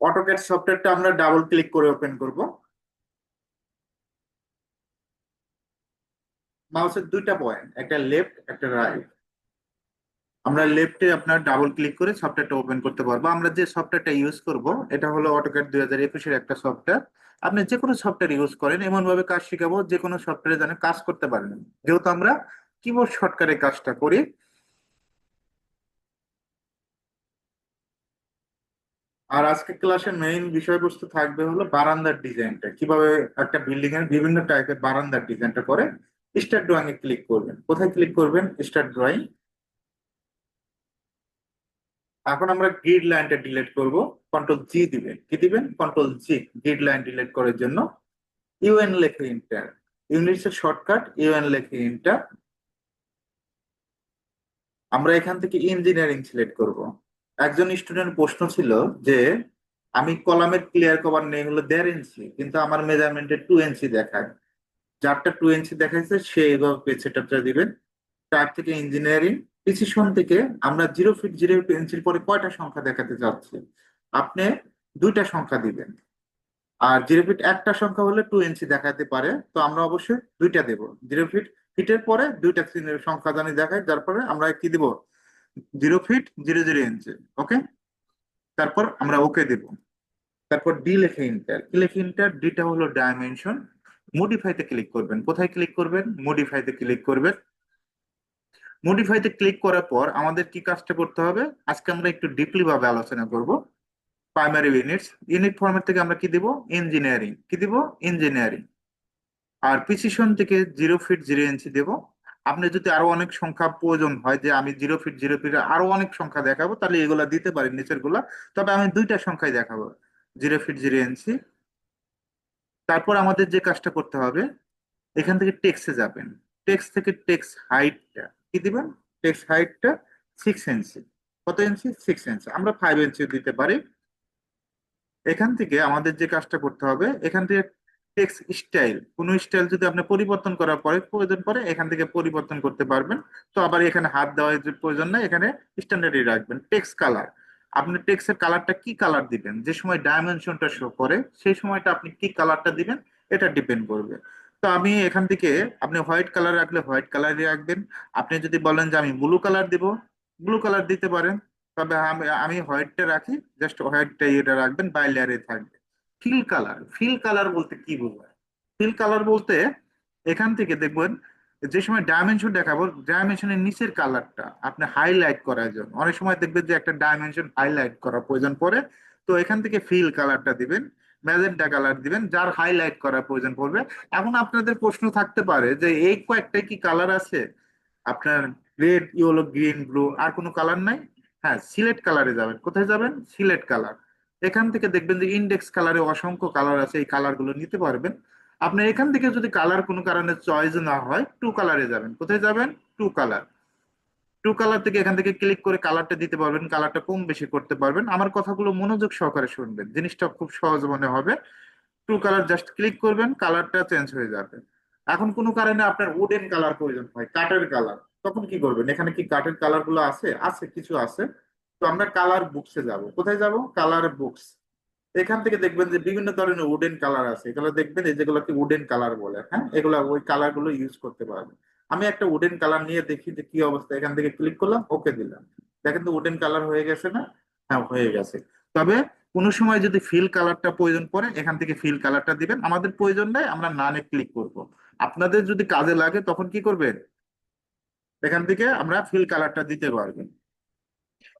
AutoCAD সফটওয়্যারটা আমরা double click করে ওপেন করব। মাউসের দুইটা পয়েন্ট একটা লেফট একটা রাইট আমরা লেফটে আপনার ডাবল ক্লিক করে সফটওয়্যারটা ওপেন করতে পারব। আমরা যে সফটওয়্যারটা ইউজ করব, এটা হলো অটোক্যাড দুই হাজার একুশের একটা সফটওয়্যার আপনি যে কোনো সফটওয়্যার ইউজ করেন এমন ভাবে কাজ শিখাবো যে কোনো সফটওয়্যারে যেন কাজ করতে পারেন। যেহেতু আমরা কিবোর্ড শর্টকাটে কাজটা করি আর আজকে ক্লাসের মেইন বিষয়বস্তু থাকবে হলো বারান্দার ডিজাইনটা। কীভাবে একটা বিল্ডিং এর বিভিন্ন টাইপের বারান্দার ডিজাইনটা করে স্টার্ট ড্রয়িং এ ক্লিক করবেন। কোথায় ক্লিক করবেন? স্টার্ট ড্রয়িং এখন আমরা গ্রিড লাইনটা ডিলিট করব। কন্ট্রোল জি দিবেন। কি দিবেন? Control G grid line delete করার জন্য। ইউএন লেখে ইন্টার ইউনিটসের শর্টকাট ইউএন লেখে ইন্টার আমরা এখান থেকে ইঞ্জিনিয়ারিং সিলেক্ট করব। একজন স্টুডেন্ট প্রশ্ন ছিল যে, আমি কলামের ক্লিয়ার কভার নেই হলো দেড় ইঞ্চি কিন্তু আমার মেজারমেন্টে টু ইঞ্চি দেখায়। যারটা টু ইঞ্চি দেখাইছে, সে এইভাবে পেজ দিবেন তার থেকে ইঞ্জিনিয়ারিং প্রিসিশন থেকে আমরা জিরো ফিট জিরো ইঞ্চির পরে কয়টা সংখ্যা দেখাতে চাচ্ছি? আপনি দুইটা সংখ্যা দিবেন। আর জিরো ফিট একটা সংখ্যা হলে টু ইঞ্চি দেখাতে পারে, তো আমরা অবশ্যই দুইটা দেব। জিরো ফিট ফিটের পরে দুইটা সংখ্যা জানি দেখায়, যার পরে আমরা কি দিব? Zero feet zero zero inch okay তারপর আমরা ওকে দেব। তারপর ডি লেখে ইন্টার কি লেখে ইন্টার ডিটা হলো ডাইমেনশন মডিফাইতে ক্লিক করবেন। কোথায় ক্লিক করবেন? মডিফাইতে ক্লিক করবেন। মডিফাইতে ক্লিক করার পর আমাদের কি কাজটা করতে হবে? আজকে আমরা একটু ডিপলি ভাবে আলোচনা করব। প্রাইমারি ইউনিটস ইউনিট ফরম্যাট থেকে আমরা কি দিব? ইঞ্জিনিয়ারিং কি দিব? ইঞ্জিনিয়ারিং আর প্রিসিশন থেকে জিরো ফিট জিরো ইঞ্চি দেব। আপনি যদি আরও অনেক সংখ্যা প্রয়োজন হয় যে আমি জিরো ফিট জিরো ফিট আরও অনেক সংখ্যা দেখাবো, তাহলে এগুলা দিতে পারি নিচেরগুলা। তবে আমি দুইটা সংখ্যাই দেখাবো জিরো ফিট জিরো ইঞ্চি তারপর আমাদের যে কাজটা করতে হবে, এখান থেকে টেক্সে যাবেন। টেক্স থেকে টেক্স হাইটটা কি দিবেন? টেক্স হাইটটা সিক্স ইঞ্চি কত ইঞ্চি সিক্স ইঞ্চি আমরা ফাইভ ইঞ্চি দিতে পারি। এখান থেকে আমাদের যে কাজটা করতে হবে, এখান থেকে টেক্সট স্টাইল কোন স্টাইল যদি আপনি পরিবর্তন করার পরে প্রয়োজন পড়ে, এখান থেকে পরিবর্তন করতে পারবেন। তো আবার এখানে হাত দেওয়ার প্রয়োজন নাই, এখানে স্ট্যান্ডার্ডই রাখবেন। টেক্সট কালার আপনি টেক্সটের কালারটা কি কালার দিবেন? যে সময় ডাইমেনশনটা শো করে, সেই সময়টা আপনি কি কালারটা দিবেন? এটা ডিপেন্ড করবে। তো আমি এখান থেকে, আপনি হোয়াইট কালার রাখলে হোয়াইট কালারই রাখবেন। আপনি যদি বলেন যে আমি ব্লু কালার দিব ব্লু কালার দিতে পারেন। তবে আমি আমি হোয়াইটটা রাখি জাস্ট হোয়াইটটা এটা রাখবেন বাই লেয়ারে থাকবে। ফিল কালার ফিল কালার বলতে কি বোঝায়? ফিল কালার বলতে এখান থেকে দেখবেন যে সময় ডাইমেনশন দেখাবো ডাইমেনশনের নিচের কালারটা আপনি হাইলাইট করার জন্য। অনেক সময় দেখবেন যে একটা ডাইমেনশন হাইলাইট করা প্রয়োজন পড়ে, তো এখান থেকে ফিল কালারটা দিবেন ম্যাজেন্টা কালার দিবেন, যার হাইলাইট করার প্রয়োজন পড়বে। এখন আপনাদের প্রশ্ন থাকতে পারে যে এই কয়েকটাই কি কালার আছে? আপনার রেড ইয়েলো গ্রিন ব্লু আর কোনো কালার নাই? হ্যাঁ সিলেট কালারে যাবেন। কোথায় যাবেন? সিলেট কালার এখান থেকে দেখবেন যে ইন্ডেক্স কালারে অসংখ্য কালার আছে, এই কালারগুলো নিতে পারবেন। আপনি এখান থেকে যদি কালার কোনো কারণে চয়েস না হয় টু কালারে যাবেন। কোথায় যাবেন? টু কালার টু কালার থেকে এখান থেকে ক্লিক করে কালারটা দিতে পারবেন কালারটা কম বেশি করতে পারবেন। আমার কথাগুলো মনোযোগ সহকারে শুনবেন, জিনিসটা খুব সহজ মনে হবে। টু কালার জাস্ট ক্লিক করবেন কালারটা চেঞ্জ হয়ে যাবে। এখন কোনো কারণে আপনার উডেন কালার প্রয়োজন হয় কাঠের কালার তখন কি করবেন? এখানে কি কাঠের কালারগুলো আছে? আছে, কিছু আছে। তো আমরা কালার বুকসে যাব। কোথায় যাব? কালার বুকস এখান থেকে দেখবেন যে বিভিন্ন ধরনের উডেন কালার আছে। এগুলো দেখবেন, এই যেগুলোকে উডেন কালার বলে হ্যাঁ? এগুলো ওই কালারগুলো ইউজ করতে পারবেন। আমি একটা উডেন কালার নিয়ে দেখি যে কি অবস্থা। এখান থেকে ক্লিক করলাম ওকে দিলাম। দেখেন তো উডেন কালার হয়ে গেছে না? হ্যাঁ হয়ে গেছে। তবে কোনো সময় যদি ফিল কালারটা প্রয়োজন পড়ে, এখান থেকে ফিল কালারটা দিবেন। আমাদের প্রয়োজন নাই, আমরা নানে ক্লিক করব। আপনাদের যদি কাজে লাগে, তখন কি করবেন? এখান থেকে আমরা ফিল কালারটা দিতে পারবেন।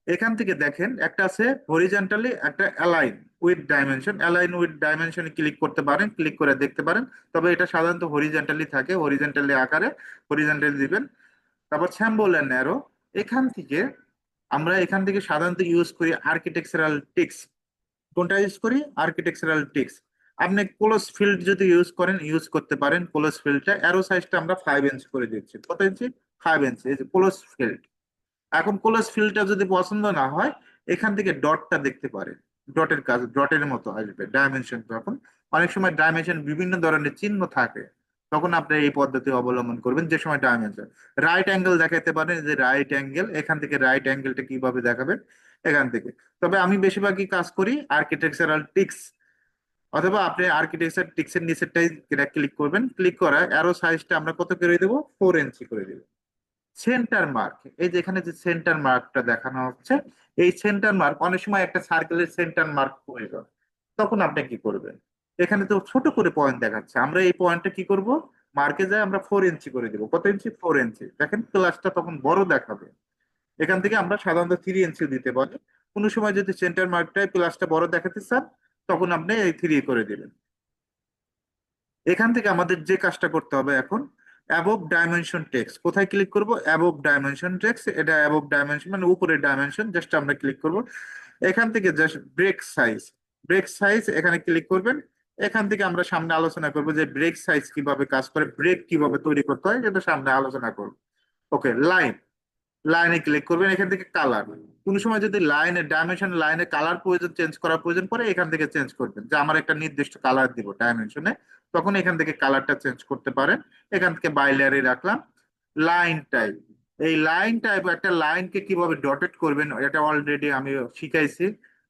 এখান থেকে দেখেন, একটা আছে হরিজেন্টালি একটা align with dimension align with ডাইমেনশনে click করতে পারেন ক্লিক করে দেখতে পারেন। তবে এটা সাধারণত হরিজেন্টালি থাকে হরিজেন্টালি আকারে হরিজেন্টালি দিবেন। তারপর স্যাম্বল অ্যান্ড ন্যারো এখান থেকে আমরা এখান থেকে সাধারণত ইউজ করি আর্কিটেকচারাল টিক্স কোনটা ইউজ করি? আর্কিটেকচারাল টিক্স আপনি ক্লোজ ফিল্ড যদি ইউজ করেন ইউজ করতে পারেন ক্লোজ ফিল্ডটা অ্যারো সাইজটা আমরা ফাইভ ইঞ্চ করে দিচ্ছি। কত inch five inch close field এখন ক্লোজ ফিল্ডটা যদি পছন্দ না হয়, এখান থেকে ডটটা দেখতে পারেন। ডটের কাজ ডটের মতো আসবে ডাইমেনশন তখন অনেক সময় ডাইমেনশন বিভিন্ন ধরনের চিহ্ন থাকে, তখন আপনি এই পদ্ধতি অবলম্বন করবেন, যে সময় ডাইমেনশন রাইট অ্যাঙ্গেল দেখাতে পারেন, যে রাইট অ্যাঙ্গেল এখান থেকে রাইট অ্যাঙ্গেলটা কীভাবে দেখাবেন, এখান থেকে। তবে আমি বেশিরভাগই কাজ করি আর্কিটেকচারাল টিক্স অথবা আপনি আর্কিটেকচার টিক্সের নিচেরটাই ক্লিক করবেন। ক্লিক করা অ্যারো সাইজটা আমরা কত করে দেবো? ফোর ইঞ্চি করে দেবো। সেন্টার মার্ক এই যে এখানে যে সেন্টার মার্কটা দেখানো হচ্ছে, এই সেন্টার মার্ক অনেক সময় একটা সার্কেলের সেন্টার মার্ক প্রয়োজন তখন আপনি কি করবেন? এখানে তো ছোট করে পয়েন্ট দেখাচ্ছে। আমরা এই পয়েন্টটা কি করব? মার্কে যায় আমরা ফোর ইঞ্চি করে দিব। কত ইঞ্চি ফোর ইঞ্চি দেখেন ক্লাসটা তখন বড় দেখাবে। এখান থেকে আমরা সাধারণত থ্রি ইঞ্চি দিতে পারি। কোনো সময় যদি সেন্টার মার্কটায় প্লাসটা বড় দেখাতে চান, তখন আপনি এই থ্রি করে দিবেন। এখান থেকে আমাদের যে কাজটা করতে হবে এখন অ্যাবভ ডাইমেনশন টেক্সট কোথায় ক্লিক করব? অ্যাবভ ডাইমেনশন টেক্সট এটা অ্যাবভ ডাইমেনশন মানে উপরের ডাইমেনশন জাস্ট আমরা ক্লিক করব। এখান থেকে just break size break size এখানে ক্লিক করবেন। এখান থেকে আমরা সামনে আলোচনা করব যে ব্রেক সাইজ কীভাবে কাজ করে ব্রেক কীভাবে তৈরি করতে হয় এটা সামনে আলোচনা করব। ওকে লাইন লাইনে ক্লিক করবেন, এখান থেকে কালার কোন সময় যদি লাইনে ডাইমেনশন লাইনে কালার প্রয়োজন চেঞ্জ করার প্রয়োজন পড়ে, এখান থেকে চেঞ্জ করবেন। যে আমার একটা নির্দিষ্ট কালার দিব ডাইমেনশনে তখন এখান থেকে কালারটা চেঞ্জ করতে পারেন। এখান থেকে বাইলারে রাখলাম। লাইন টাইপ এই লাইন টাইপ একটা লাইনকে কীভাবে ডটেড করবেন, এটা অলরেডি আমি শিখাইছি।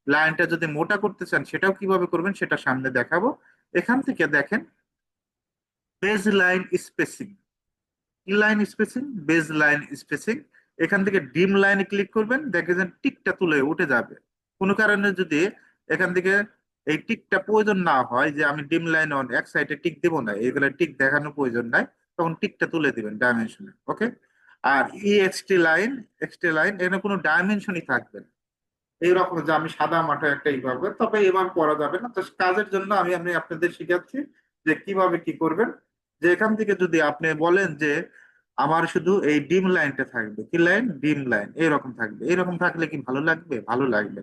লাইনটা যদি মোটা করতে চান, সেটাও কীভাবে করবেন, সেটা সামনে দেখাবো। এখান থেকে দেখেন base line spacing line spacing base line spacing এখান থেকে ডিম লাইনে ক্লিক করবেন দেখেছেন টিকটা তুলে উঠে যাবে। কোনো কারণে যদি এখান থেকে এই টিকটা প্রয়োজন না হয় যে আমি ডিম লাইন অন এক সাইডে টিক দেবো না, এগুলো টিক দেখানোর প্রয়োজন নাই, তখন টিকটা তুলে দিবেন ডাইমেনশনে ওকে আর ই এক্সটি লাইন এক্সটি লাইন এখানে কোনো ডাইমেনশনই থাকবে না। এইরকম যে আমি সাদা মাঠে একটা এইভাবে তবে এবার করা যাবে না। তো কাজের জন্য আমি আমি আপনাদের শিখাচ্ছি যে কীভাবে কি করবেন। যে এখান থেকে যদি আপনি বলেন যে আমার শুধু এই ডিম লাইনটা থাকবে, কি লাইন? ডিম লাইন এরকম থাকবে। এরকম থাকলে কি ভালো লাগবে? ভালো লাগবে।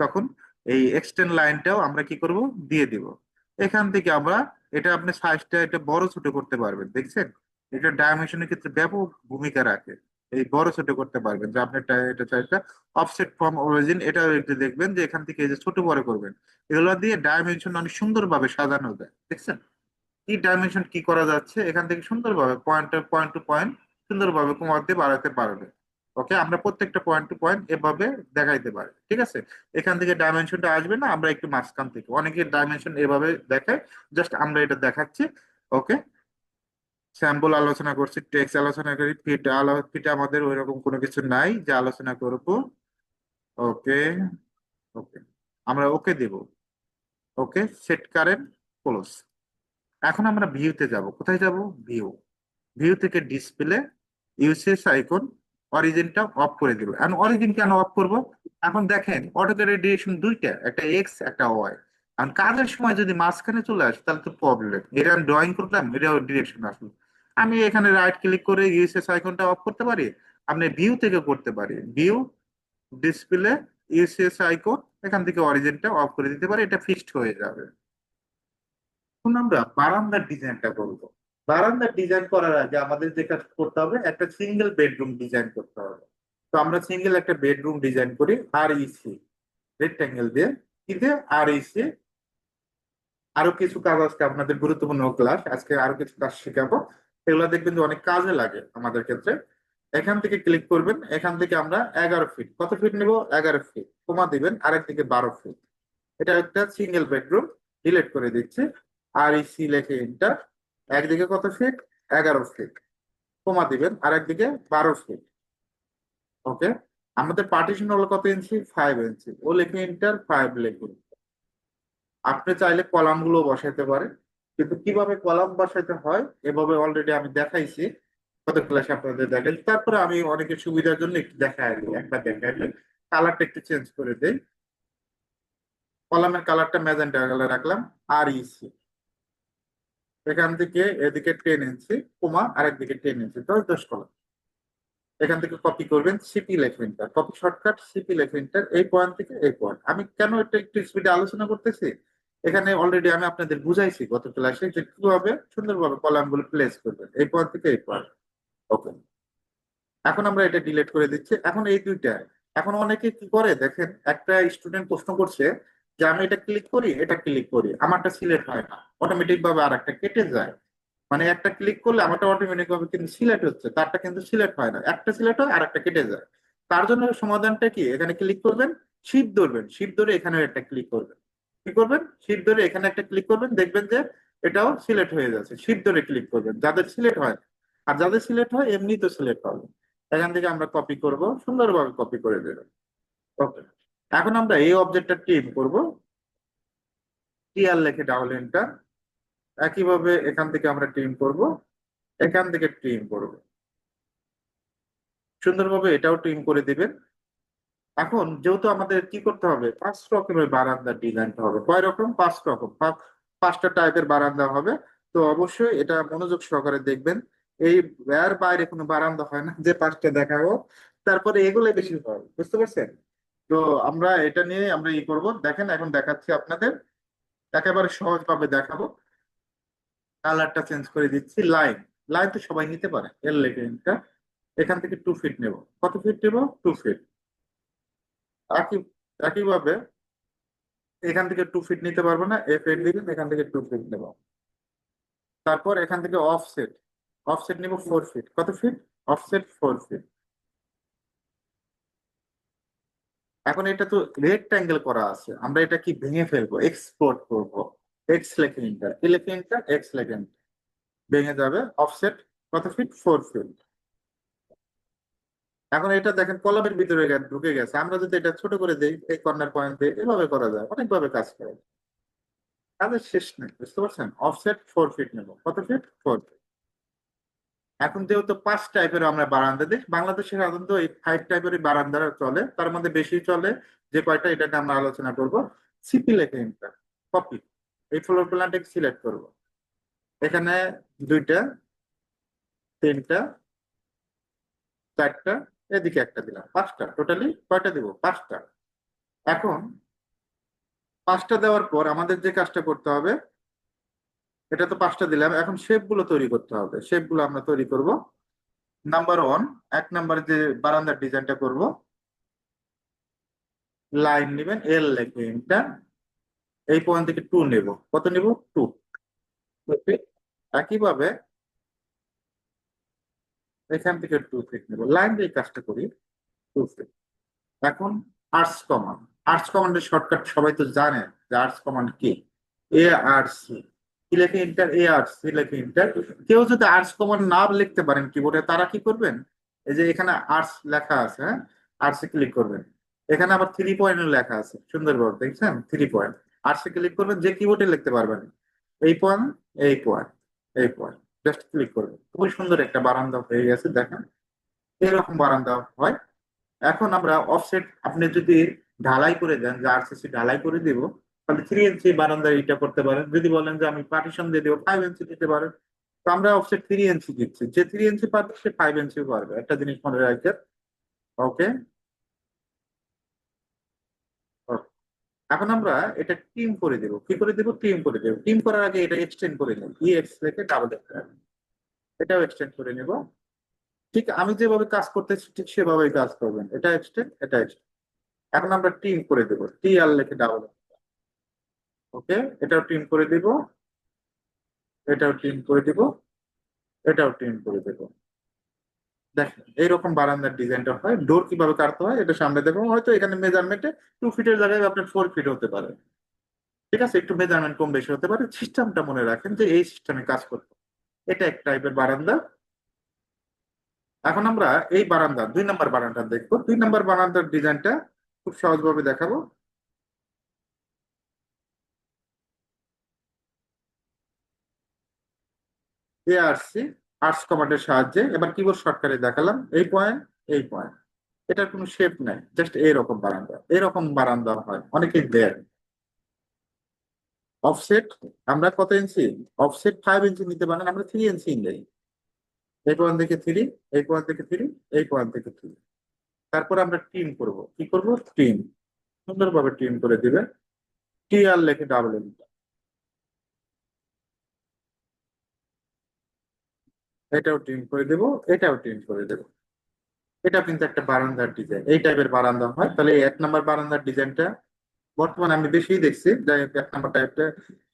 তখন এই এক্সটেন্ড লাইনটাও আমরা কি করব? দিয়ে দিব। এখান থেকে আমরা এটা আপনি সাইজটা এটা বড় ছোট করতে পারবেন, দেখছেন? এটা ডাইমেনশনের ক্ষেত্রে ব্যাপক ভূমিকা রাখে। এই বড় ছোট করতে পারবেন। যে আপনি এটা- চাইটা অফসেট ফ্রম অরিজিন এটাও একটু দেখবেন যে এখান থেকে এই যে ছোট বড় করবেন, এগুলো দিয়ে ডাইমেনশন অনেক সুন্দরভাবে সাজানো যায়, দেখছেন? কি ডাইমেনশন কি করা যাচ্ছে? এখান থেকে সুন্দরভাবে পয়েন্ট পয়েন্ট টু পয়েন্ট সুন্দরভাবে কমাতে বাড়াতে পারবে ওকে আমরা প্রত্যেকটা পয়েন্ট টু পয়েন্ট এভাবে দেখাইতে পারি, ঠিক আছে? এখান থেকে ডাইমেনশনটা আসবে না, আমরা একটু মাঝখান থেকে। অনেকে ডাইমেনশন এভাবে দেখায় জাস্ট আমরা এটা দেখাচ্ছি ওকে স্যাম্পল আলোচনা করছি টেক্স আলোচনা করি ফিট আলো ফিট আমাদের ওইরকম কোনো কিছু নাই, যে আলোচনা করব ওকে ওকে আমরা ওকে দেব ওকে সেট কারেন্ট ক্লোজ এখন আমরা ভিউতে যাব, কোথায় যাব? ভিউ ভিউ থেকে ডিসপ্লে ইউসিএস আইকন অরিজিনটা অফ করে দিব এখন অরিজিন কেন অফ করব? এখন দেখেন অটোকেটের ডিরেকশন দুইটা, একটা এক্স একটা ওয়াই এখন কাজের সময় যদি মাঝখানে চলে আসে, তাহলে তো প্রবলেম এটা আমি ড্রয়িং করলাম এটা ডিরেকশন আসলো। আমি এখানে রাইট ক্লিক করে ইউসিএস আইকনটা অফ করতে পারি, আপনি ভিউ থেকে করতে পারি। ভিউ ডিসপ্লে ইউসিএস আইকন এখান থেকে অরিজিনটা অফ করে দিতে পারি, এটা ফিক্সড হয়ে যাবে। এখন আমরা বারান্দার ডিজাইনটা করব। বারান্দার ডিজাইন করার আগে আমাদের যেটা করতে হবে, একটা সিঙ্গেল বেডরুম ডিজাইন করতে হবে। তো আমরা সিঙ্গেল একটা বেডরুম ডিজাইন করি আর ইসি রেক্টাঙ্গেল দিয়ে। কি দিয়ে আর ইসি আরও কিছু কাজ আজকে আপনাদের গুরুত্বপূর্ণ ক্লাস আজকে আরও কিছু কাজ শেখাবো। এগুলো দেখবেন যে অনেক কাজে লাগে আমাদের ক্ষেত্রে। এখান থেকে ক্লিক করবেন, এখান থেকে আমরা এগারো ফিট কত ফিট নিব? এগারো ফিট কমা দিবেন, আরেক দিকে বারো ফিট এটা একটা সিঙ্গেল বেডরুম ডিলিট করে দিচ্ছি। আর ইসি লেখে এন্টার একদিকে কত ফিট এগারো ফিট কমা দিবেন আর একদিকে বারো ফিট ওকে আমাদের পার্টিশন হলো কত ইঞ্চি ফাইভ ইঞ্চি ও লেখে এন্টার ফাইভ লিখুন। আপনি চাইলে কলামগুলো বসাইতে পারেন। কিন্তু কীভাবে কলাম বসাইতে হয়, এভাবে অলরেডি আমি দেখাইছি। কত ক্লাসে আপনাদের দেখাই। তারপরে আমি অনেকের সুবিধার জন্য একটু দেখাই দিই। একবার দেখাই দিই। কালারটা একটু চেঞ্জ করে দেই। কলামের কালারটা ম্যাজেন্টা কালার রাখলাম। আর ইসি এখান থেকে এদিকে টেন ইঞ্চি কোমা আরেকদিকে টেন ইঞ্চি দশ দশ কলাম এখান থেকে কপি করবেন সিপি লেখবেনটা কপি শর্টকাট সিপি লেখবেনটা এই পয়েন্ট থেকে এই পয়েন্ট আমি কেন এটা একটু স্পিডে আলোচনা করতেছি? এখানে অলরেডি আমি আপনাদের বুঝাইছি গত ক্লাসে যে কীভাবে সুন্দরভাবে কলামগুলো প্লেস করবেন, এই পয়েন্ট থেকে এই পয়েন্ট ওকে এখন আমরা এটা ডিলিট করে দিচ্ছি। এখন এই দুইটা। এখন অনেকে কি করে দেখেন, একটা স্টুডেন্ট প্রশ্ন করছে যে আমি এটা ক্লিক করি, এটা ক্লিক করি। আমারটা সিলেক্ট হয় না। অটোমেটিক ভাবে আর একটা কেটে যায়। মানে একটা ক্লিক করলে আমারটা অটোমেটিক ভাবে কিন্তু সিলেক্ট হচ্ছে। তারটা কিন্তু সিলেক্ট হয় না। একটা সিলেক্ট হয় আর একটা কেটে যায়। তার জন্য সমাধানটা কি? এখানে ক্লিক করবেন শিপ ধরবেন। শিপ ধরে এখানে একটা ক্লিক করবেন। কি করবেন? শিপ ধরে এখানে একটা ক্লিক করবেন। দেখবেন যে এটাও সিলেক্ট হয়ে যাচ্ছে। শিপ ধরে ক্লিক করবেন। যাদের সিলেক্ট হয়। আর যাদের সিলেক্ট হয় এমনি তো সিলেক্ট হবে এখান থেকে আমরা কপি করব। সুন্দরভাবে কপি করে দেবেন। ওকে এখন আমরা এই অবজেক্টটা টিম করব। টিআর লেখে ডাবল এন্টার একইভাবে এখান থেকে আমরা ট্রিম করব। এখান থেকে ট্রিম করব। সুন্দরভাবে এটাও ট্রিম করে দিবেন। এখন যেহেতু আমাদের কি করতে হবে? পাঁচ রকমের বারান্দার ডিজাইনটা হবে। কয় রকম? পাঁচ রকম। পাঁচটা টাইপের বারান্দা হবে। তো অবশ্যই এটা মনোযোগ সহকারে দেখবেন। এই বাইরে কোনো বারান্দা হয় না যে পাঁচটা দেখাবো। তারপরে এগুলো বেশি হয়। বুঝতে পারছেন? তো আমরা এটা নিয়ে আমরা ই করব। দেখেন, এখন দেখাচ্ছি আপনাদের। একেবারে সহজভাবে দেখাবো। কালারটা চেঞ্জ করে দিচ্ছি, লাইন। লাইন তো সবাই নিতে পারে এর লেখা এখান থেকে টু ফিট নেব। কত ফিট নেব? Two feet. একই, একইভাবে এখান থেকে টু ফিট নিতে পারব না এফ এইট দিবেন, এখান থেকে টু ফিট নেব। তারপর এখান থেকে অফসেট। অফসেট নিব ফোর ফিট। কত ফিট? Offset four feet. এখন এটা তো রেক্ট্যাঙ্গেল করা আছে। আমরা এটা কি ভেঙে ফেলব? এক্সপোর্ট করব। এক্স লেখে ইন্টার ইন্টার এক্স enter। ভেঙে যাবে। অফসেট কত ফিট ফোর ফিট এখন এটা দেখেন, কলমের ভিতরে ঢুকে গেছে। আমরা যদি এটা ছোট করে দেই, এই কর্নার পয়েন্ট দিয়ে এভাবে করা যায়। অনেকভাবে কাজ করে। কাজের শেষ নেই, বুঝতে পারছেন? অফসেট ফোর ফিট নেব। কত ফিট ফোর ফিট এখন যেহেতু পাঁচ টাইপের আমরা বারান্দা দেখ বাংলাদেশে সাধারণত এই ফাইভ টাইপের বারান্দা চলে, তার মধ্যে বেশি চলে, যে কয়টা এটা নিয়ে আমরা আলোচনা করব। সিপি লেখে কপি এই ফ্লোর প্ল্যানটা সিলেক্ট করব। এখানে দুইটা, তিনটা, চারটা, এদিকে একটা দিলাম, পাঁচটা টোটালি কয়টা দিব? পাঁচটা। এখন পাঁচটা দেওয়ার পর আমাদের যে কাজটা করতে হবে এটা তো পাঁচটা দিলাম। এখন শেপগুলো তৈরি করতে হবে। শেপগুলো আমরা তৈরি করব। নাম্বার ওয়ান এক নাম্বারে যে বারান্দার ডিজাইনটা করব। লাইন নেবেন এল লেখে এটা। এই পয়েন্ট থেকে টু নেব। কত নেব? টু একইভাবে এখান থেকে টু ফিট নেব। লাইন দিয়ে কাজটা করি। টু ফিট এখন আর্টস কমান্ড আর্টস কমান্ডের শর্টকাট সবাই তো জানে যে আর্টস কমান্ড কি? এ আর সি লেখে enter A R C enter কেউ যদি আর্টস কমান্ড না লিখতে পারেন কিবোর্ডে তারা কি করবেন? এই যে এখানে আর্টস লেখা আছে হ্যাঁ? আর্টসে ক্লিক করবেন। এখানে আবার থ্রি পয়েন্ট লেখা আছে। সুন্দরভাবে দেখছেন? থ্রি পয়েন্ট আর্টসে ক্লিক করবেন, যে কিবোর্ডে লিখতে পারবেন। এই পয়েন্ট এই পয়েন্ট এই পয়েন্ট জাস্ট ক্লিক করবেন। খুবই সুন্দর একটা বারান্দা হয়ে গেছে, দেখেন। এরকম বারান্দা হয়। এখন আমরা অফসেট আপনি যদি ঢালাই করে দেন, যে আরসিসি ঢালাই করে দিব তাহলে থ্রি ইঞ্চি বারান্দা এটা করতে পারেন। যদি বলেন যে আমি পার্টিশন দিয়ে দেবো ফাইভ ইঞ্চি দিতে পারেন। তো আমরা অফসেট থ্রি ইঞ্চি দিচ্ছি। যে থ্রি ইঞ্চি পারবে, সে ফাইভ ইঞ্চি পারবে। একটা জিনিস মনে রাখবেন। ওকে এখন আমরা এটা টিম করে দেবো। কি করে দেবো? টিম করে দেবো। টিম করার আগে এটা এক্সটেন্ড করে নেব। ই এক্স ডাবল এটাও এক্সটেন্ড করে নেব। ঠিক আমি যেভাবে কাজ করতেছি, ঠিক সেভাবেই কাজ করবেন। এটা এক্সটেন্ড এটা এক্সটেন্ড এখন আমরা টিম করে দেবো। টি আর লেখে ডাবল ওকে? এটাও টিম করে দিব। এটাও টিম করে দিব। এটাও টিম করে দেব। দেখেন, এইরকম বারান্দার ডিজাইনটা হয়। ডোর কীভাবে কাটতে হয়, এটা সামনে দেখব হয়তো এখানে মেজারমেন্টে টু ফিটের জায়গায় আপনার ফোর ফিট হতে পারে। ঠিক আছে? একটু মেজারমেন্ট কম বেশি হতে পারে। সিস্টেমটা মনে রাখেন যে এই সিস্টেমে কাজ করতে এটা এক টাইপের বারান্দা। এখন আমরা এই বারান্দা, দুই নম্বর বারান্দা দেখব। দুই নম্বর বারান্দার ডিজাইনটা খুব সহজভাবে দেখাবো। এআরসি আর্টস কমান্ডের সাহায্যে। এবার কিবোর্ড শর্টকাটে দেখালাম। এই পয়েন্ট এই পয়েন্ট এটার কোনো শেপ নাই। জাস্ট এইরকম বারান্দা। এরকম বারান্দা হয়। অনেকেই দেয়। অফসেট আমরা কত ইঞ্চি অফসেট ফাইভ ইঞ্চি নিতে পারেন। আমরা থ্রি ইঞ্চি নেই। এই পয়েন্ট থেকে থ্রি এই পয়েন্ট থেকে থ্রি এই পয়েন্ট থেকে থ্রি তারপর আমরা টিম করব। কি করব? টিম সুন্দরভাবে টিম করে দিবে। টি আর লেখে ডাবল এন এটাও টিম করে দেব, এটাও টিম করে দেব। এটা কিন্তু একটা বারান্দার ডিজাইন এই টাইপের বারান্দা হয়। তাহলে এক নম্বর বারান্দার ডিজাইনটা বর্তমানে আমি বেশি দেখছি। যাই এক নাম্বার টাইপটা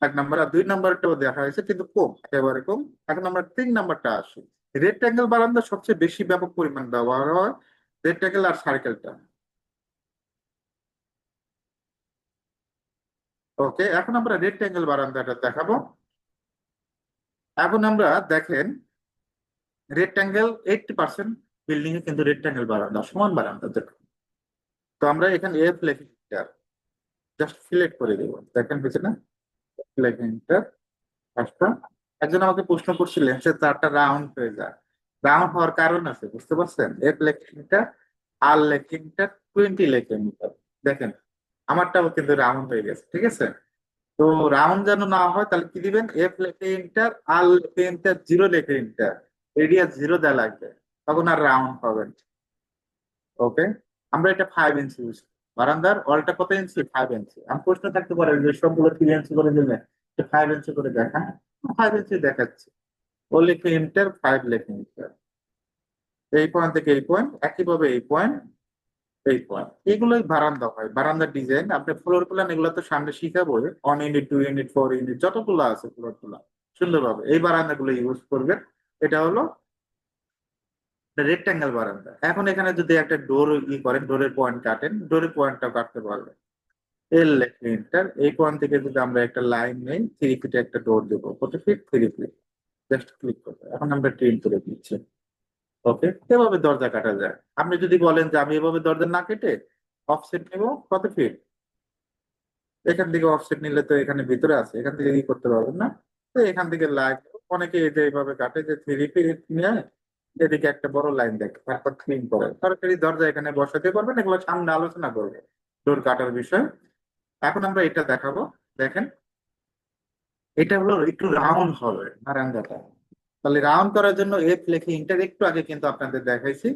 এক নাম্বার আর দুই নাম্বারটাও দেখা হয়েছে, কিন্তু কম, একেবারে কম। এক নাম্বার তিন নাম্বারটা আসে। রেক্ট্যাঙ্গেল বারান্দা সবচেয়ে বেশি ব্যাপক পরিমাণ ব্যবহার হয় রেক্ট্যাঙ্গেল আর সার্কেলটা ওকে এখন আমরা রেক্ট্যাঙ্গেল বারান্দাটা দেখাবো। এখন আমরা দেখেন রেক্ট্যাঙ্গেল এইটটি পার্সেন্ট বিল্ডিং এ কিন্তু রেক্ট্যাঙ্গেল বারান্দা সমান বারান্দা দেখুন। তো আমরা এখানে এফ লেখিংটার জাস্ট সিলেক্ট করে দেব। দেখেন হয়েছে না লেখিংটার পাঁচটা একজন আমাকে প্রশ্ন করছিলেন যে তারটা রাউন্ড হয়ে যায় রাউন্ড হওয়ার কারণ আছে, বুঝতে পারছেন? এফ লেখিংটা আর লেখিংটা টোয়েন্টি লেখিংটা দেখেন, আমারটাও কিন্তু রাউন্ড হয়ে গেছে, ঠিক আছে? তো রাউন্ড যেন না হয়, তাহলে কি দিবেন? এফ লেখে ইন্টার আর লেখে ইন্টার জিরো লেখে ইন্টার রেডিয়াস জিরো দেওয়া লাগবে তখন আর রাউন্ড হবে ওকে। আমরা এটা ফাইভ ইঞ্চি ইউজ বারান্দার অলটা কত ইঞ্চি ফাইভ ইঞ্চি আমি প্রশ্ন থাকতে পারে যে সবগুলো থ্রি ইঞ্চি করে দিলে ফাইভ ইঞ্চি করে দেখান ফাইভ ইঞ্চি দেখাচ্ছি। ও লেখে ইন্টার ফাইভ লেখে ইন্টার এই পয়েন্ট থেকে এই পয়েন্ট একইভাবে এই পয়েন্ট এই পয়েন্ট এগুলোই বারান্দা হয় বারান্দার ডিজাইন আপনি ফ্লোর প্ল্যান এগুলো তো সামনে শিখাবো one unit two unit four unit যতগুলো আছে ফ্লোর প্ল্যান সুন্দরভাবে এই বারান্দাগুলো ইউজ করবেন। এটা হলো রেক্টাঙ্গেল বারান্দা। এখন এখানে যদি একটা ডোর ই করেন ডোরের পয়েন্ট কাটেন ডোরের পয়েন্টটা কাটতে পারবেন এল লেখে এন্টার এই পয়েন্ট থেকে যদি আমরা একটা লাইন নেই থ্রি ফিটে একটা ডোর দেবো। কত feet three feet just click করব এখন আমরা ট্রেন করে দিচ্ছি। ওকে এভাবে দরজা কাটা যায়। আপনি যদি বলেন যে আমি এভাবে দরজা না কেটে অফসেট নেব, কত ফিট এখান থেকে অফসেট নিলে তো এখানে ভিতরে আছে। এখান থেকে ই করতে পারবেন না। তো এখান থেকে লাইন অনেকে যে এইভাবে কাটে যে থ্রি ফিট নিয়ে এদিকে একটা বড় লাইন দেখে, তারপর ক্লিন করে। সরকারি দরজা এখানে বসাতে পারবেন, এগুলো সামনে আলোচনা করবে ডোর কাটার বিষয়। এখন আমরা এটা দেখাবো। দেখেন, এটা হলো একটু রাউন্ড হবে বারান্দাটা। তাহলে রাউন্ড করার জন্য এফ লেখে ইন্টার একটু আগে কিন্তু আপনাদের দেখাইছি।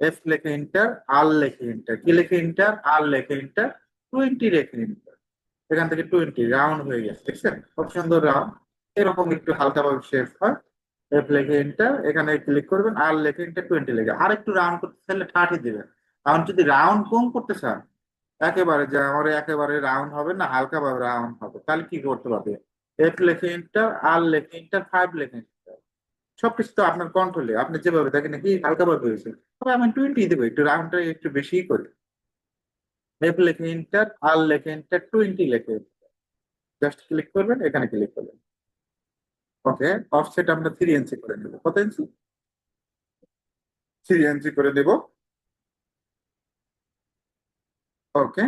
এফ লেখে ইন্টার আর লেখে ইন্টার কি লেখে ইন্টার আর লেখে ইন্টার টোয়েন্টি লেখে ইন্টার এখান থেকে টোয়েন্টি রাউন্ড হয়ে গেছে দেখছেন খুব সুন্দর রাউন্ড এরকম একটু হালকা ভাবে শেপ হয়। এফ লেখে ইন্টার এখানে ক্লিক করবেন, আর লেখে ইন্টার টোয়েন্টি লেখে। আর একটু রাউন্ড করতে চাইলে থার্টি দিবেন। এখন যদি রাউন্ড কম করতে চান, একেবারে যে আমার একেবারে রাউন্ড হবে না, হালকা ভাবে রাউন্ড হবে, তাহলে কি করতে পারবে এফ লেখে ইন্টার আর লেখে ইন্টার ফাইভ লেখে ইন্টার সবকিছু তো আপনার কন্ট্রোলে আপনি যেভাবে দেখেন কি হালকা ভাবে হয়েছে। তবে আমি টোয়েন্টি দেবো, একটু রাউন্ডটা একটু বেশি করি। এফ লেখে ইন্টার আর লেখে ইন্টার টোয়েন্টি লেখে জাস্ট ক্লিক করবেন, এখানে ক্লিক করবেন। ওকে অফসেট আমরা থ্রি ইঞ্চি করে নেব। কত ইঞ্চি থ্রি ইঞ্চি করে নেব। ওকে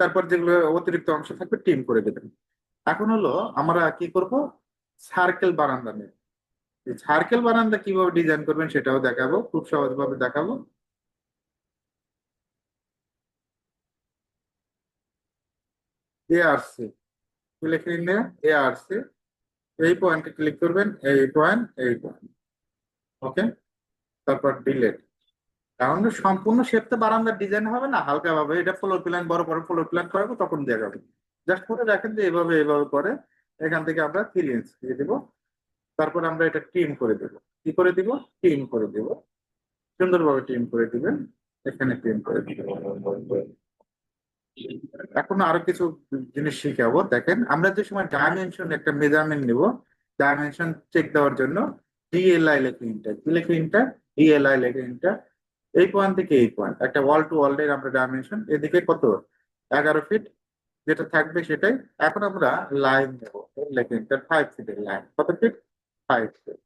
তারপর যেগুলো অতিরিক্ত অংশ থাকবে টিম করে দেবেন। এখন হলো আমরা কি করব? সার্কেল বারান্দা নেব। সার্কেল বারান্দা কীভাবে ডিজাইন করবেন সেটাও দেখাবো, খুব সহজভাবে দেখাবো। এআরসি লিখে নিন এআরসি এই পয়েন্টে ক্লিক করবেন, এই পয়েন্ট এই পয়েন্ট ওকে তারপর ডিলেট কারণ সম্পূর্ণ শেপটা বারান্দার ডিজাইন হবে না হালকা ভাবে এটা ফ্লোর প্ল্যান বড় বড় ফ্লোর প্ল্যান করাবো, তখন দেওয়া যাবে। জাস্ট করে রাখেন যে এভাবে এভাবে করে এখান থেকে আমরা থ্রি ইঞ্চ দিয়ে দেবো। তারপর আমরা এটা টিম করে দেব। কি করে দিব? টিম করে দেব। সুন্দরভাবে টিম করে দিবেন। এখানে টিম করে দিবেন। এখন আরও কিছু জিনিস শিখাবো। দেখেন, আমরা যে সময় ডাইমেনশন একটা মেজারমেন্ট নিব ডাইমেনশন চেক দেওয়ার জন্য ডিএলআই লেখে ইন্টার কি লেখে ইন্টার ডিএলআই লেখে ইন্টার এই পয়েন্ট থেকে এই পয়েন্ট একটা ওয়াল টু ওয়াল এর আমরা ডাইমেনশন এদিকে কত? এগারো ফিট যেটা থাকবে সেটাই। এখন আমরা লাইন দেব লেখে ইন্টার ফাইভ ফিটের লাইন কত ফিট ফাইভ ফিট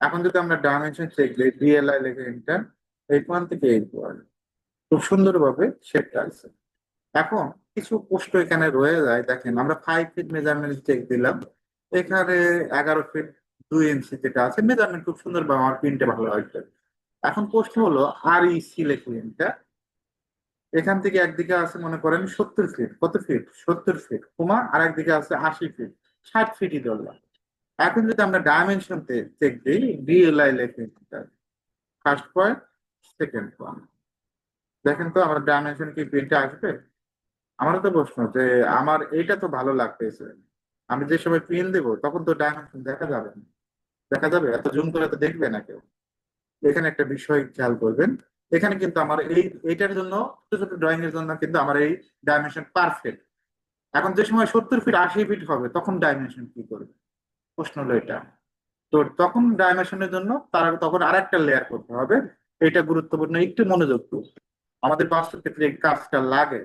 এখন যদি আমরা ডাইমেনশন চেক দিই ডিএলআই লেখে ইন্টার এই পয়েন্ট থেকে এই পয়েন্ট খুব সুন্দরভাবে শেপটা আছে। এখন কিছু প্রশ্ন এখানে রয়ে যায়, দেখেন আমরা ফাইভ ফিট মেজারমেন্ট চেক দিলাম। এখানে এগারো ফিট দুই ইঞ্চি যেটা আছে মেজারমেন্ট খুব সুন্দর বা আমার প্রিন্টে ভালো হয়েছে এখন প্রশ্ন হলো, আর ইসি লেখা এখান থেকে একদিকে আছে মনে করেন সত্তর ফিট কত ফিট সত্তর ফিট কুমা, আর একদিকে আছে আশি ফিট ষাট ফিটই ধরলাম। এখন যদি আমরা ডাইমেনশন চেক দিই ডিএলআই লেখে ফার্স্ট পয়েন্ট সেকেন্ড পয়েন্ট দেখেন তো, আমার ডাইমেনশন কি প্রিন্টে আসবে? আমারও তো প্রশ্ন যে আমার এইটা তো ভালো লাগতেছে। আমি যে সময় পিন দেবো, তখন তো ডাইমেনশন দেখা যাবে না। দেখা যাবে, এত জুম করে তো দেখবে না কেউ। এখানে একটা বিষয় খেয়াল করবেন। এখানে কিন্তু আমার এই, এইটার জন্য ছোট ছোট ড্রয়িং এর জন্য কিন্তু আমার এই ডাইমেনশন পারফেক্ট এখন যে সময় সত্তর ফিট আশি ফিট হবে, তখন ডাইমেনশন কি করবে? প্রশ্ন হলো এটা। তো তখন ডাইমেনশনের জন্য তারা তখন আরেকটা লেয়ার করতে হবে। এটা গুরুত্বপূর্ণ, একটু মনোযোগ আমাদের বাস্তব ক্ষেত্রে এই কাজটা লাগে।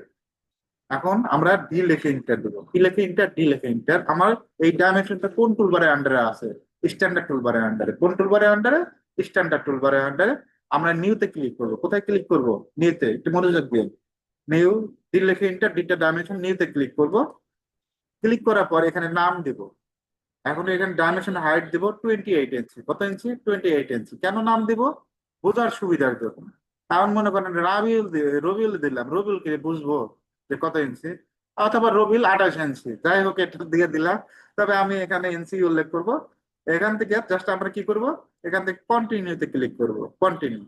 এখন আমরা ডি লেখে ইন্টার দেবো। ডি লেখে ইন্টার ডি লেখে ইন্টার আমার এই ডাইমেনশনটা কোন টুলবারের আন্ডারে আছে? স্ট্যান্ডার্ড টুলবারের আন্ডারে কোন টুলবারের আন্ডারে স্ট্যান্ডার্ড টুলবারের আন্ডারে আমরা নিউতে ক্লিক করব। কোথায় ক্লিক করব? নিউতে একটু মনোযোগ দিন নিউ ডি লেখে ইন্টার ডিটা ডাইমেনশন নিউতে ক্লিক করব। ক্লিক করার পর এখানে নাম দেব। এখন এখানে ডাইমেনশন হাইট দেব টোয়েন্টি এইট ইঞ্চি কত ইঞ্চি টোয়েন্টি এইট ইঞ্চি কেন নাম দিব? বোঝার সুবিধার জন্য। এমন মনে করেন, রাবিউল রবিউল দিলাম। রবিউলকে বুঝব? যে কত ইঞ্চি অথবা রবিউল আঠাশ ইঞ্চি যাই হোক এটার দিকে দিলাম। তবে আমি এখানে ইঞ্চি উল্লেখ করব। এখান থেকে জাস্ট আমরা কি করব? এখান থেকে কন্টিনিউতে ক্লিক করব। কন্টিনিউ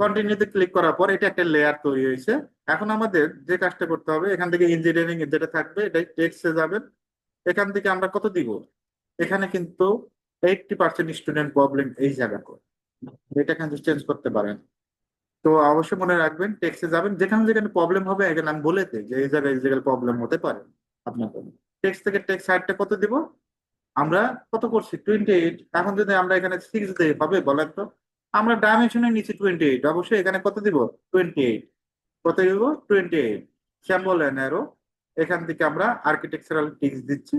কন্টিনিউতে ক্লিক করার পর এটা একটা লেয়ার তৈরি হয়েছে। এখন আমাদের যে কাজটা করতে হবে, এখান থেকে ইঞ্জিনিয়ারিং যেটা থাকবে, এটা টেক্সটে যাবেন এখান থেকে আমরা কত দিব? এখানে কিন্তু এইটটি পার্সেন্ট স্টুডেন্ট প্রবলেম এই জায়গা করে এটা কিন্তু চেঞ্জ করতে পারেন। তো অবশ্যই মনে রাখবেন টেক্সে যাবেন, যেখানে যেখানে প্রবলেম হবে, এখানে আমি বলে দিই যে এই জায়গায় এই জায়গায় প্রবলেম হতে পারে আপনাকে টেক্স থেকে টেক্স সাইডটা কত দিব? আমরা কত করছি? টোয়েন্টি এইট এখন যদি আমরা এখানে সিক্স দিই হবে বলেন তো? আমরা ডাইমেনশনের নিচে টোয়েন্টি এইট অবশ্যই এখানে কত দিব? টোয়েন্টি এইট কত দিব? Twenty eight symbol and arrow এখান থেকে আমরা আর্কিটেকচারাল টিক্স দিচ্ছি।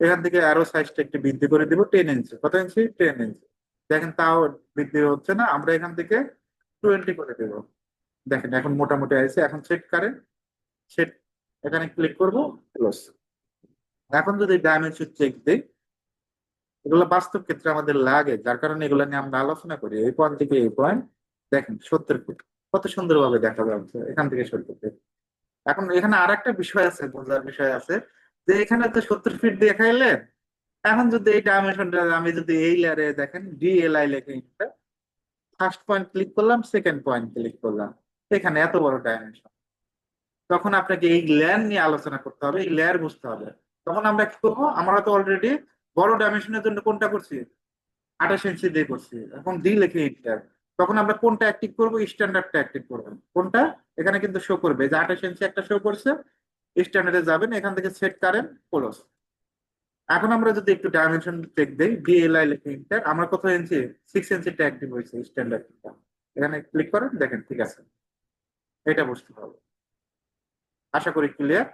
এখান থেকে অ্যারো সাইজটা একটু বৃদ্ধি করে দিব টেন ইঞ্চি কত ইঞ্চি টেন ইঞ্চি দেখেন তাও বৃদ্ধি হচ্ছে না। আমরা এখান থেকে টোয়েন্টি করে দেব। দেখেন, এখন মোটামুটি আছে এখন সেট কারেন্ট সেট এখানে ক্লিক করব ক্লোজ এখন যদি ডাইমেনশন চেক দিই, এগুলো বাস্তব ক্ষেত্রে আমাদের লাগে, যার কারণে এগুলো নিয়ে আমরা আলোচনা করি। এই পয়েন্ট থেকে এই পয়েন্ট দেখেন, সত্তর ফুট। কত সুন্দরভাবে দেখা যাচ্ছে এখান থেকে সত্তর ফিট এখন এখানে আর একটা বিষয় আছে, বোঝার বিষয় আছে, যে এখানে তো সত্তর ফিট দেখাইলেন। এখন যদি এই ডাইমেনশনটা আমি যদি এই লেয়ারে দেখেন ডিএলআই লেখে। ফার্স্ট পয়েন্ট ক্লিক করলাম সেকেন্ড পয়েন্ট ক্লিক করলাম। এখানে এত বড় ডাইমেনশন তখন আপনাকে এই লেয়ার নিয়ে আলোচনা করতে হবে, এই লেয়ার বুঝতে হবে। তখন আমরা কি করব? আমরা তো অলরেডি বড় ডাইমেনশনের জন্য কোনটা করছি? আঠাশ ইঞ্চি দিয়ে করছি। এখন ডি লিখে ইন্টার তখন আমরা কোনটা অ্যাক্টিভ করব? স্ট্যান্ডার্ডটা অ্যাক্টিভ করব। কোনটা? এখানে কিন্তু শো করবে যে আঠাশ ইঞ্চি একটা শো করছে স্ট্যান্ডার্ডে যাবেন, এখান থেকে সেট কারেন্ট ক্লোজ এখন আমরা যদি একটু ডাইমেনশন চেক দেই ডিএলআই লিখে ইন্টার আমরা কত ইঞ্চি সিক্স ইঞ্চিটা অ্যাক্টিভ হয়েছে স্ট্যান্ডার্ড এখানে ক্লিক করেন, দেখেন, ঠিক আছে। এটা বুঝতে হবে। আশা করি ক্লিয়ার